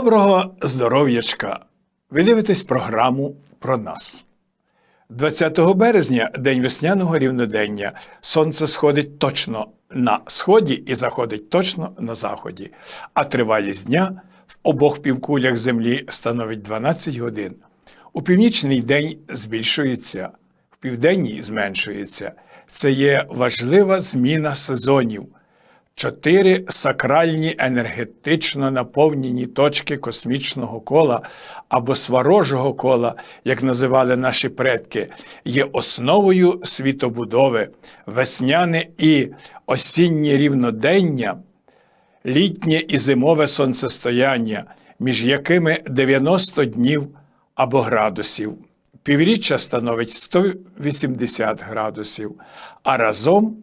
Доброго здоров'ячка! Ви дивитесь програму про нас. 20 березня, день весняного рівнодення, сонце сходить точно на сході і заходить точно на заході, а тривалість дня в обох півкулях землі становить 12 годин. У північний день збільшується, в південній зменшується. Це є важлива зміна сезонів. Чотири сакральні енергетично наповнені точки космічного кола або сварожого кола, як називали наші предки, є основою світобудови, весняне і осіннє рівнодення, літнє і зимове сонцестояння, між якими 90 днів або градусів. Півріччя становить 180 градусів, а разом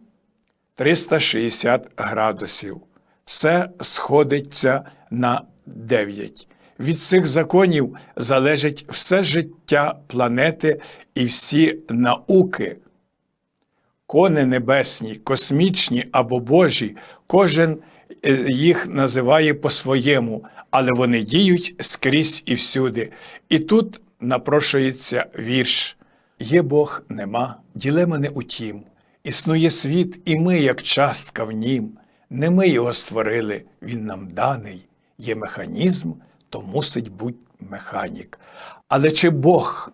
360 градусів. Все сходиться на 9. Від цих законів залежить все життя планети і всі науки. Кони небесні, космічні або Божі, кожен їх називає по-своєму, але вони діють скрізь і всюди. І тут напрошується вірш: Є Бог, нема, ділема не утім. Існує світ, і ми, як частка в нім. Не ми його створили, він нам даний. Є механізм, то мусить бути механік. Але чи Бог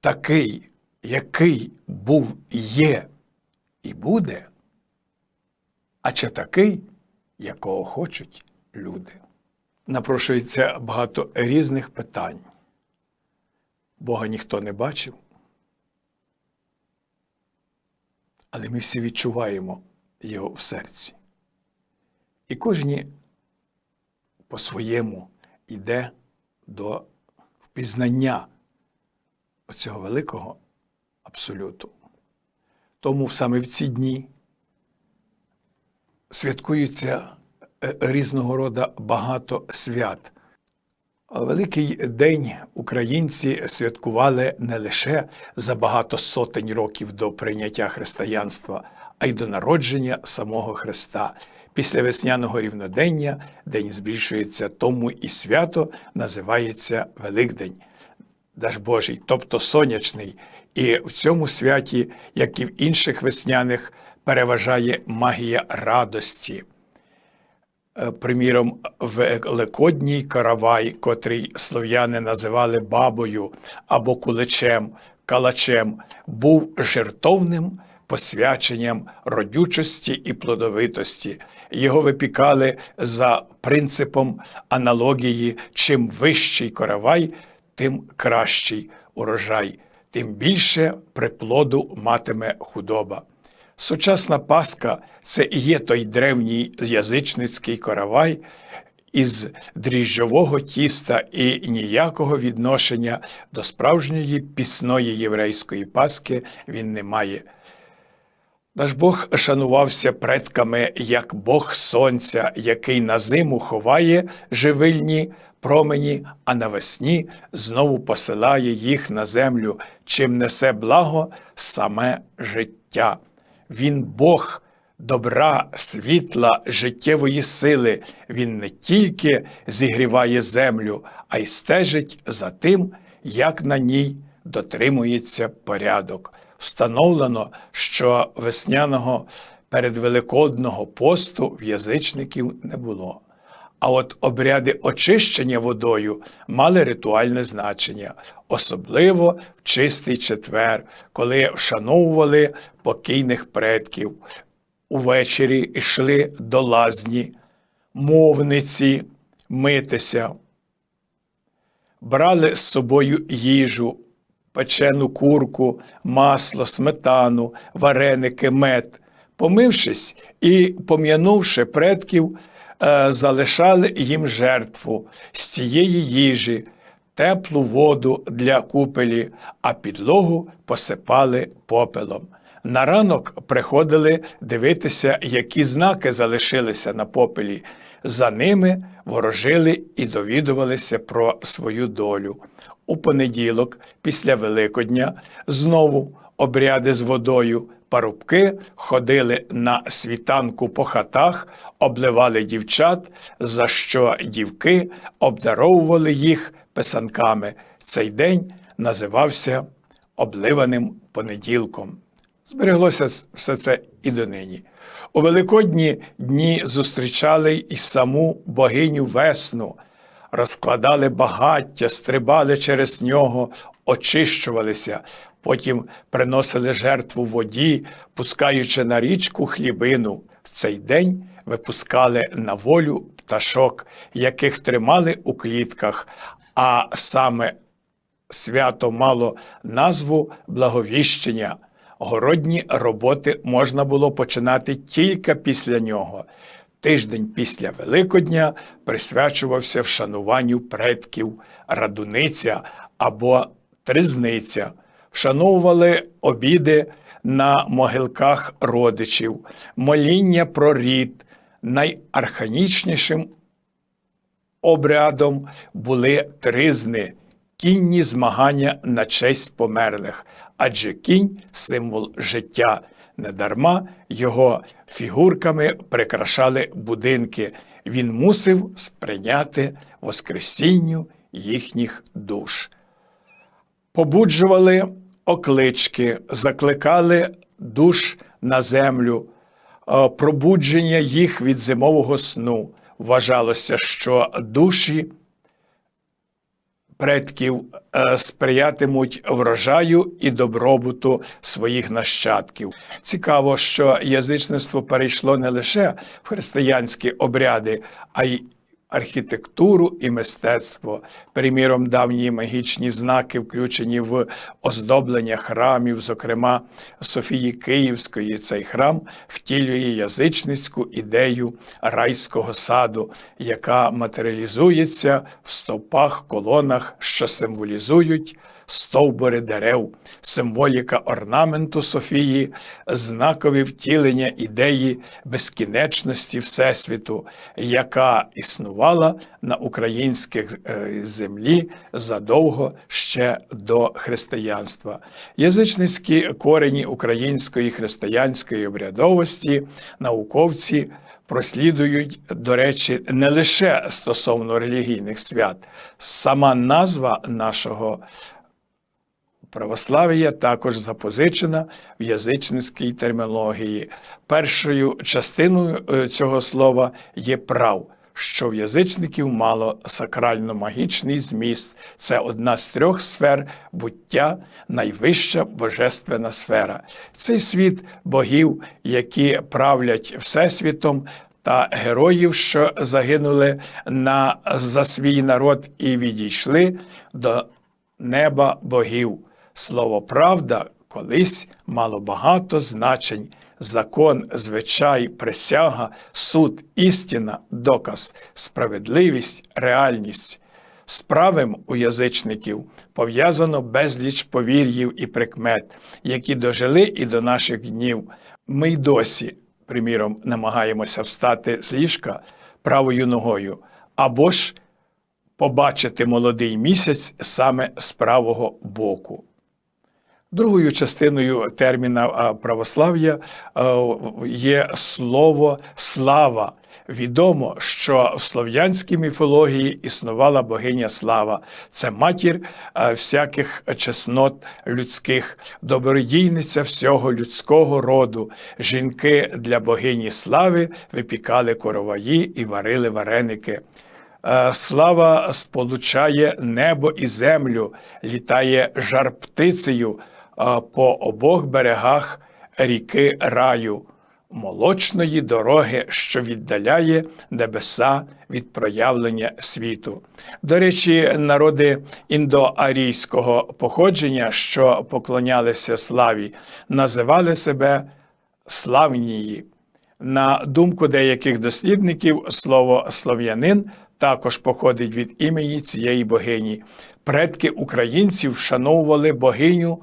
такий, який був є і буде, а чи такий, якого хочуть люди? Напрошується багато різних питань. Бога ніхто не бачив. Але ми всі відчуваємо його в серці. І кожен по-своєму йде до впізнання цього великого абсолюту. Тому саме в ці дні святкуються е, різного роду багато свят. Великий день українці святкували не лише за багато сотень років до прийняття християнства, а й до народження самого Христа. Після весняного рівнодення день збільшується, тому і свято називається Великдень, Даж Божий, тобто сонячний. І в цьому святі, як і в інших весняних, переважає магія радості. Е, приміром, Великодній каравай, котрий слов'яни називали бабою або куличем, калачем, був жертовним посвяченням родючості і плодовитості. Його випікали за принципом аналогії: чим вищий каравай, тим кращий урожай, тим більше приплоду матиме худоба. Сучасна Пасха це і є той древній язичницький каравай із дріжджового тіста і ніякого відношення до справжньої пісної єврейської Пасхи він не має. Наш Бог шанувався предками як Бог Сонця, який на зиму ховає живильні промені, а навесні знову посилає їх на землю, чим несе благо саме життя. Він Бог добра, світла, життєвої сили. Він не тільки зігріває землю, а й стежить за тим, як на ній дотримується порядок. Встановлено, що весняного передвеликодного посту в язичників не було. А от обряди очищення водою мали ритуальне значення, особливо в чистий четвер, коли вшановували покійних предків. Увечері йшли до лазні, мовниці митися, брали з собою їжу, печену курку, масло, сметану, вареники, мед, помившись і пом'янувши предків. Е, залишали їм жертву з цієї їжі, теплу воду для купелі, а підлогу посипали попелом. На ранок приходили дивитися, які знаки залишилися на попелі. За ними ворожили і довідувалися про свою долю. У понеділок, після Великодня, знову обряди з водою, Парубки ходили на світанку по хатах, обливали дівчат, за що дівки обдаровували їх писанками. Цей день називався обливаним понеділком. Збереглося все це і донині. У Великодні дні зустрічали і саму богиню весну, розкладали багаття, стрибали через нього, очищувалися, потім приносили жертву воді, пускаючи на річку хлібину. В цей день випускали на волю пташок, яких тримали у клітках, а саме свято мало назву благовіщення. Городні роботи можна було починати тільки після нього. Тиждень після Великодня присвячувався вшануванню предків, радуниця або тризниця, вшановували обіди на могилках родичів, моління про рід. Найарханічнішим обрядом були тризни, кінні змагання на честь померлих, адже кінь символ життя. Недарма його фігурками прикрашали будинки. Він мусив сприйняти Воскресінню їхніх душ. Побуджували оклички, закликали душ на землю, е, пробудження їх від зимового сну. Вважалося, що душі предків е, сприятимуть врожаю і добробуту своїх нащадків. Цікаво, що язичництво перейшло не лише в християнські обряди, а й архітектуру і мистецтво, приміром, давні магічні знаки, включені в оздоблення храмів, зокрема Софії Київської, цей храм втілює язичницьку ідею райського саду, яка матеріалізується в стопах, колонах, що символізують стовбури дерев, символіка орнаменту Софії, знакові втілення ідеї безкінечності Всесвіту, яка існувала на українській е, землі задовго ще до християнства. Язичницькі корені української християнської обрядовості, науковці. Прослідують, до речі, не лише стосовно релігійних свят, сама назва нашого Православ'я також запозичена в язичницькій термінології. Першою частиною е, цього слова є прав, що в язичників мало сакрально-магічний зміст. Це одна з трьох сфер буття, найвища божественна сфера. Цей світ богів, які правлять Всесвітом. Та героїв, що загинули на, за свій народ і відійшли до неба богів. Слово правда колись мало багато значень. Закон, звичай, присяга, суд, істина, доказ, справедливість, реальність. З правим у язичників пов'язано безліч повір'їв і прикмет, які дожили і до наших днів. Ми й досі, приміром, намагаємося встати з ліжка правою ногою, або ж побачити молодий місяць саме з правого боку. Другою частиною терміна православ'я є слово слава. Відомо, що в слов'янській міфології існувала богиня слава, це матір всяких чеснот людських, добродійниця всього людського роду. Жінки для богині слави випікали короваї і варили вареники. Слава сполучає небо і землю, літає жар птицею по обох берегах ріки раю, молочної дороги, що віддаляє небеса від проявлення світу. До речі, народи індоарійського походження, що поклонялися славі, називали себе славнії. На думку деяких дослідників, слово слов'янин також походить від імені цієї богині. Предки українців вшановували богиню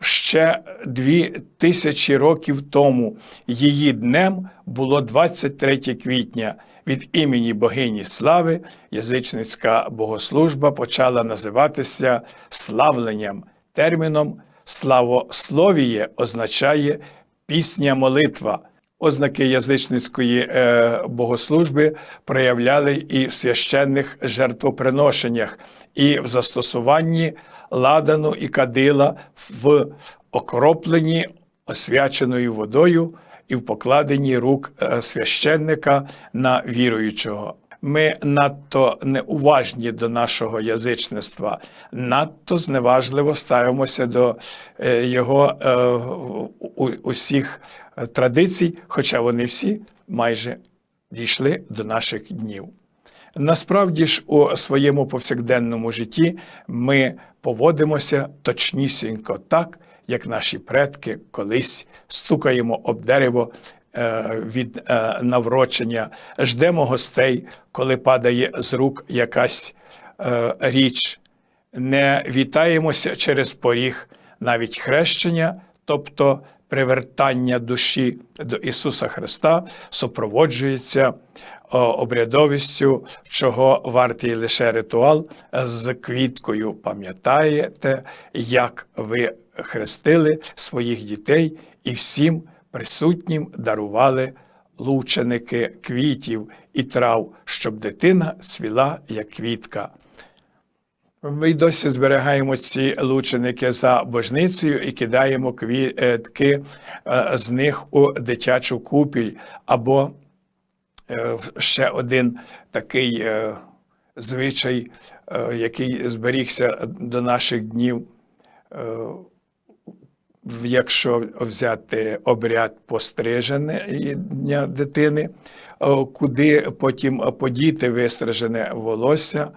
ще дві тисячі років тому. Її днем було 23 квітня. Від імені богині слави язичницька богослужба почала називатися славленням. Терміном славословіє означає пісня, молитва. Ознаки язичницької е, богослужби проявляли і в священних жертвоприношеннях, і в застосуванні ладану і кадила в окропленні освяченою водою і в покладенні рук е, священника на віруючого. Ми надто неуважні до нашого язичництва, надто зневажливо ставимося до е, його усіх традицій, хоча вони всі майже дійшли до наших днів. Насправді ж у своєму повсякденному житті ми поводимося точнісінько так, як наші предки колись стукаємо об дерево е, від е, наврочення, ждемо гостей, коли падає з рук якась е, річ, не вітаємося через поріг, навіть хрещення, тобто привертання душі до Ісуса Христа, супроводжується обрядовістю, чого вартий лише ритуал з квіткою. Пам'ятаєте, як ви хрестили своїх дітей і всім присутнім дарували лученики квітів і трав, щоб дитина цвіла як квітка. Ми досі зберігаємо ці лученики за божницею і кидаємо квітки е, з них у дитячу купіль. Або е, ще один такий е, звичай, який зберігся до наших днів. Якщо взяти обряд постриження дитини, куди потім подіти вистрижене волосся,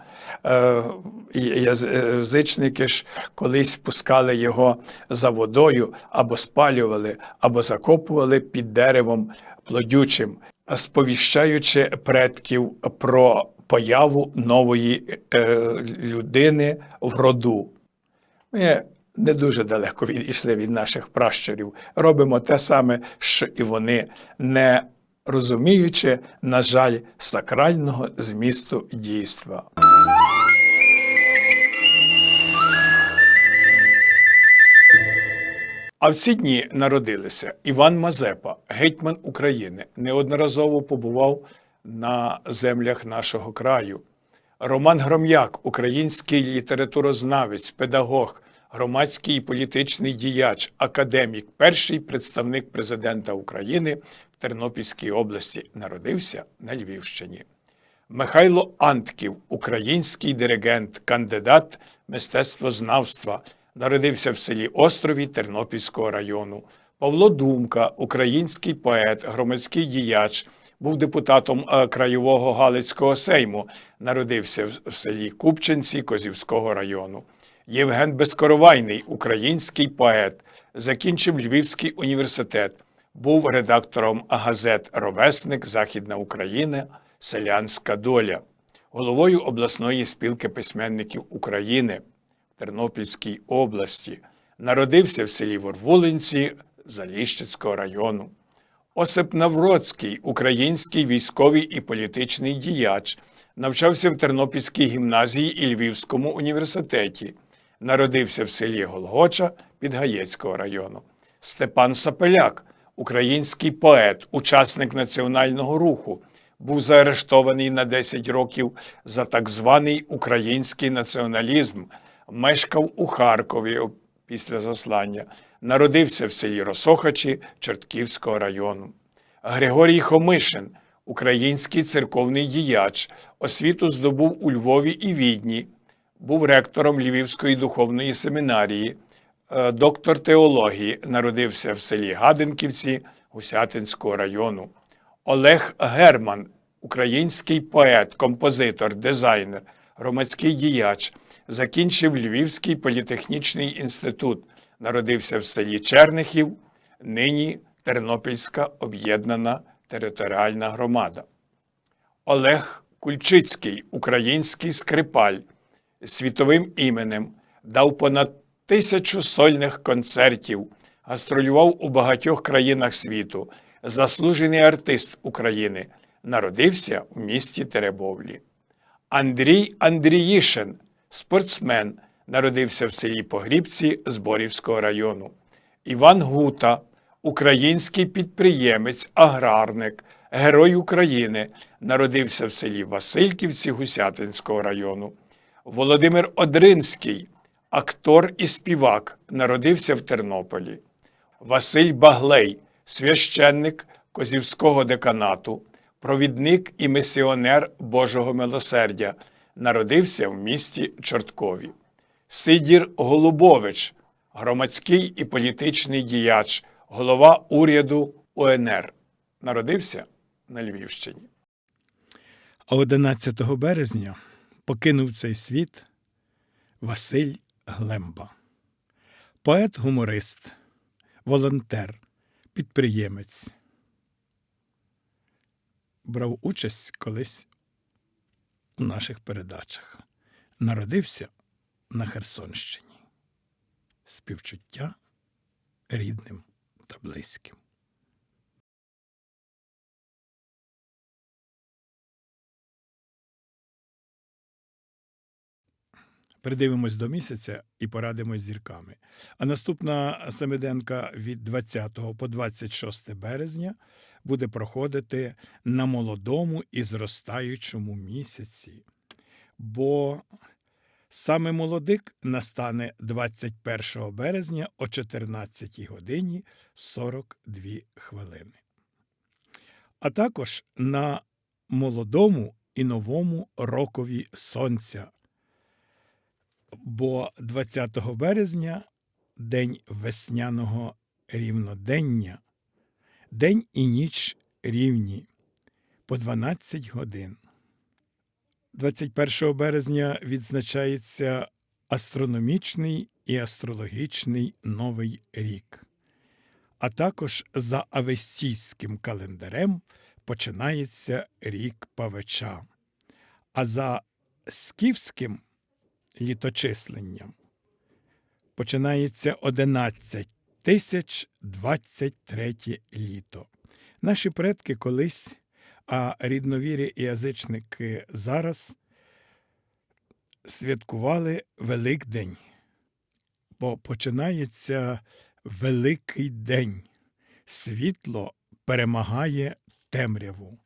язичники ж колись пускали його за водою або спалювали, або закопували під деревом плодючим, сповіщаючи предків про появу нової е, людини в роду. Ми не дуже далеко відійшли від наших пращурів. Робимо те саме, що і вони, не розуміючи, на жаль, сакрального змісту дійства. А в ці дні народилися Іван Мазепа, гетьман України, неодноразово побував на землях нашого краю. Роман Гром'як, український літературознавець, педагог, громадський і політичний діяч, академік, перший представник президента України Тернопільській області, народився на Львівщині. Михайло Антків, український диригент, кандидат мистецтвознавства, народився в селі Острові Тернопільського району. Павло Думка, український поет, громадський діяч, був депутатом е, краєвого Галицького сейму, народився в- селі Купчинці Козівського району. Євген Безкоровайний, український поет, закінчив Львівський університет, був редактором газет Ровесник, Західна Україна, Селянська доля, головою обласної спілки письменників України в Тернопільській області. Народився в селі Ворвулинці Заліщицького району. Осип Навроцький, український військовий і політичний діяч, навчався в Тернопільській гімназії і Львівському університеті. Народився в селі Голгоча Підгаєцького району. Степан Сапеляк, український поет, учасник національного руху, був заарештований на 10 років за так званий український націоналізм, мешкав у Харкові після заслання, народився в селі Росохачі Чортківського району. Григорій Хомишин, український церковний діяч, освіту здобув у Львові і Відні, був ректором Львівської духовної семінарії, доктор теології, народився в селі Гаденківці Гусятинського району. Олег Герман, український поет, композитор, дизайнер, громадський діяч, закінчив Львівський політехнічний інститут, народився в селі Чернихів, нині Тернопільська об'єднана територіальна громада. Олег Кульчицький, український скрипаль, світовим іменем, дав понад тисячу сольних концертів, гастролював у багатьох країнах світу, заслужений артист України, народився в місті Теребовлі. Андрій Андріїшин, спортсмен, народився в селі Погрібці Зборівського району. Іван Гута, український підприємець, аграрник, герой України, народився в селі Васильківці Гусятинського району. Володимир Одринський, актор і співак, народився в Тернополі. Василь Баглей, священник Козівського деканату, провідник і місіонер Божого милосердя, народився в місті Чорткові. Сидір Голубович, громадський і політичний діяч, голова уряду УНР, народився на Львівщині. А 11 березня покинув цей світ Василь Глемба, поет-гуморист, волонтер, підприємець. Брав участь колись у наших передачах. Народився на Херсонщині. Співчуття рідним та близьким. Придивимось до місяця і порадимось з зірками. А наступна семиденка від 20 по 26 березня буде проходити на молодому і зростаючому місяці. Бо саме молодик настане 21 березня о 14 годині 42 хвилини. А також на молодому і новому рокові сонця бо 20 березня день весняного рівнодення, день і ніч рівні по 12 годин. 21 березня відзначається астрономічний і астрологічний новий рік. А також за авестійським календарем починається рік Павича, а за скіфським літочисленням. Починається 11 тисяч 23 літо. Наші предки колись, а рідновірі і язичники зараз святкували Великдень, бо починається Великий день. Світло перемагає темряву.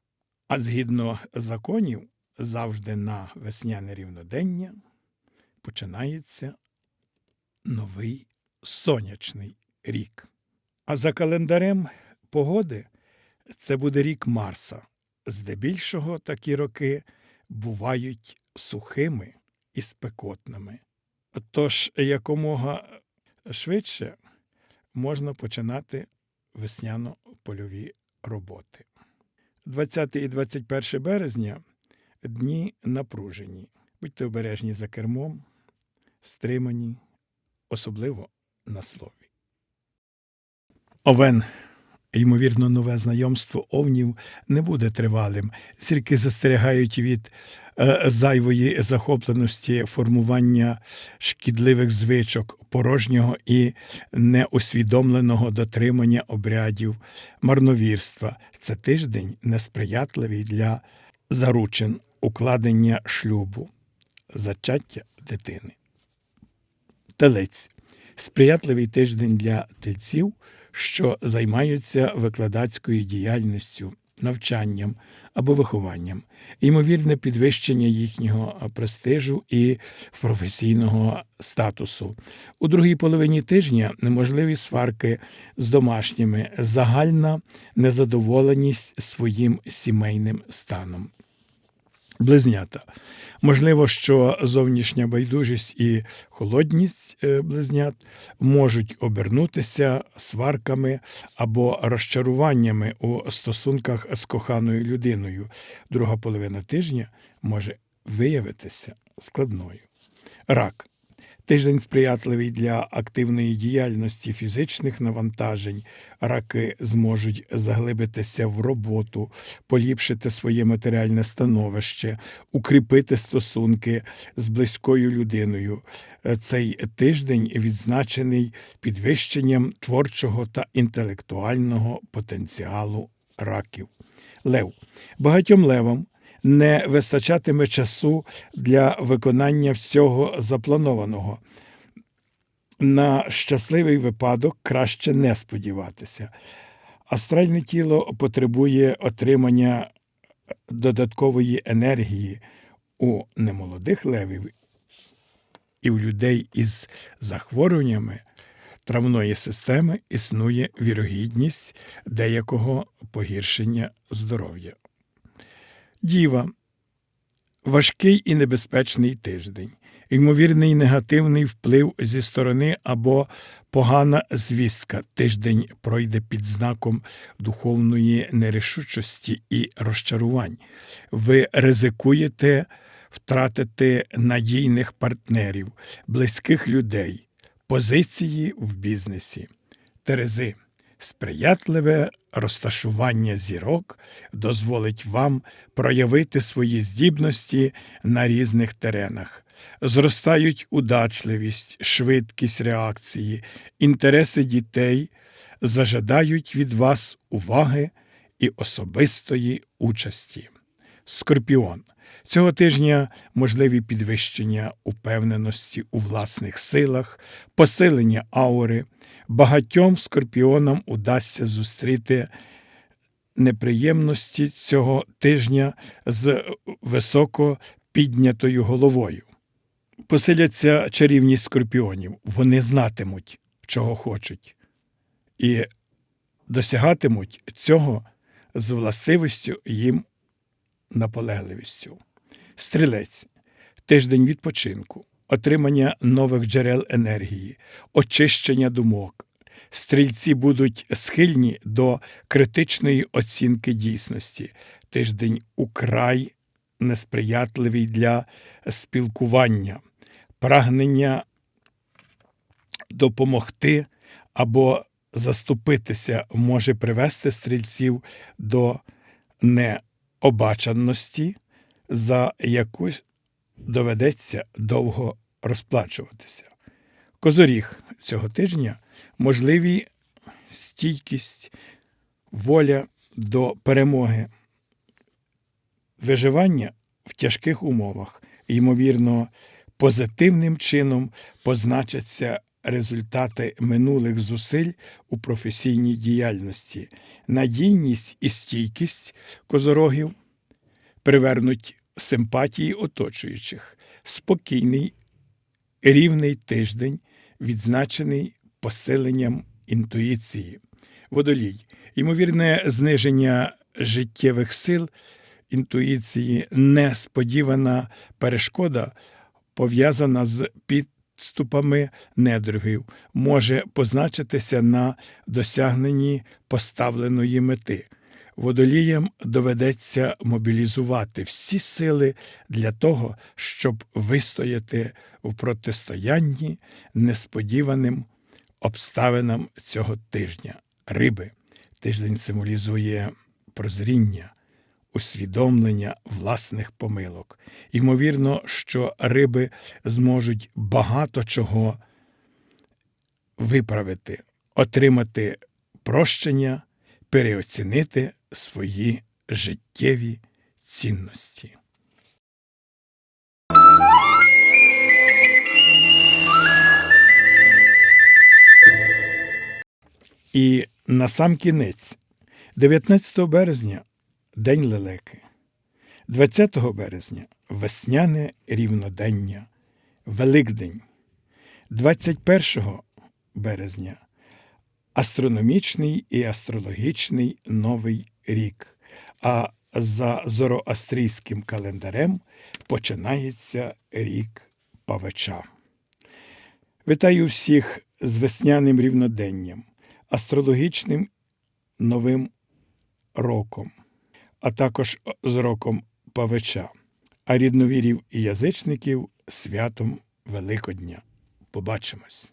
А згідно законів, завжди на весняне рівнодення починається новий сонячний рік. А за календарем погоди це буде рік Марса. Здебільшого такі роки бувають сухими і спекотними. Тож якомога швидше можна починати весняно-польові роботи. 20 і 21 березня дні напружені. Будьте обережні за кермом, стримані, особливо на слові. Овен, ймовірно, нове знайомство овнів не буде тривалим. Зірки застерігають від е, зайвої захопленості формування шкідливих звичок, порожнього і неусвідомленого дотримання обрядів, марновірства. Це тиждень несприятливий для заручин, укладення шлюбу, зачаття дитини. Телець сприятливий тиждень для тельців, що займаються викладацькою діяльністю, навчанням або вихованням, ймовірне підвищення їхнього престижу і професійного статусу. У другій половині тижня неможливі сварки з домашніми, загальна незадоволеність своїм сімейним станом. Близнята. Можливо, що зовнішня байдужість і холодність е, близнят можуть обернутися сварками або розчаруваннями у стосунках з коханою людиною. Друга половина тижня може виявитися складною. Рак. Тиждень сприятливий для активної діяльності фізичних навантажень. Раки зможуть заглибитися в роботу, поліпшити своє матеріальне становище, укріпити стосунки з близькою людиною. Цей тиждень відзначений підвищенням творчого та інтелектуального потенціалу раків. Лев багатьом левам не вистачатиме часу для виконання всього запланованого. на щасливий випадок краще не сподіватися. Астральне тіло потребує отримання додаткової енергії у немолодих левів і у людей із захворюваннями травної системи існує вірогідність деякого погіршення здоров'я. Діва важкий і небезпечний тиждень, ймовірний негативний вплив зі сторони або погана звістка. Тиждень пройде під знаком духовної нерішучості і розчарувань. Ви ризикуєте втратити надійних партнерів, близьких людей, позиції в бізнесі. Терези. Сприятливе розташування зірок дозволить вам проявити свої здібності на різних теренах. Зростають удачливість, швидкість реакції, інтереси дітей, зажадають від вас уваги і особистої участі. Скорпіон. Цього тижня можливі підвищення упевненості у власних силах, посилення аури. Багатьом скорпіонам удасться зустріти неприємності цього тижня з високо піднятою головою. Посиляться чарівність скорпіонів, вони знатимуть, чого хочуть, і досягатимуть цього з властивістю їм наполегливістю. Стрілець тиждень відпочинку, отримання нових джерел енергії, очищення думок. Стрільці будуть схильні до критичної оцінки дійсності. Тиждень украй несприятливий для спілкування, прагнення допомогти або заступитися може привести стрільців до необачаності, за якусь доведеться довго розплачуватися. Козоріг цього тижня можливі стійкість, воля до перемоги, виживання в тяжких умовах, ймовірно, позитивним чином позначаться результати минулих зусиль у професійній діяльності, надійність і стійкість козорогів привернуть симпатії оточуючих, спокійний, рівний тиждень, відзначений посиленням інтуїції. Водолій, ймовірне зниження життєвих сил інтуїції, несподівана перешкода, пов'язана з підступами недругів, може позначитися на досягненні поставленої мети. Водоліям доведеться мобілізувати всі сили для того, щоб вистояти в протистоянні несподіваним обставинам цього тижня. Риби. Тиждень символізує прозріння, усвідомлення власних помилок. Ймовірно, що риби зможуть багато чого виправити, отримати прощення, переоцінити свої життєві цінності. І на сам кінець, 19 березня День лелеки, 20 березня весняне рівнодення, Великдень, 21 березня астрономічний і астрологічний новий рік. А за зороастрійським календарем починається рік Павича. Вітаю всіх з весняним рівноденням, астрологічним новим роком, а також з роком Павича, а рідновірів і язичників святом Великодня. Побачимось!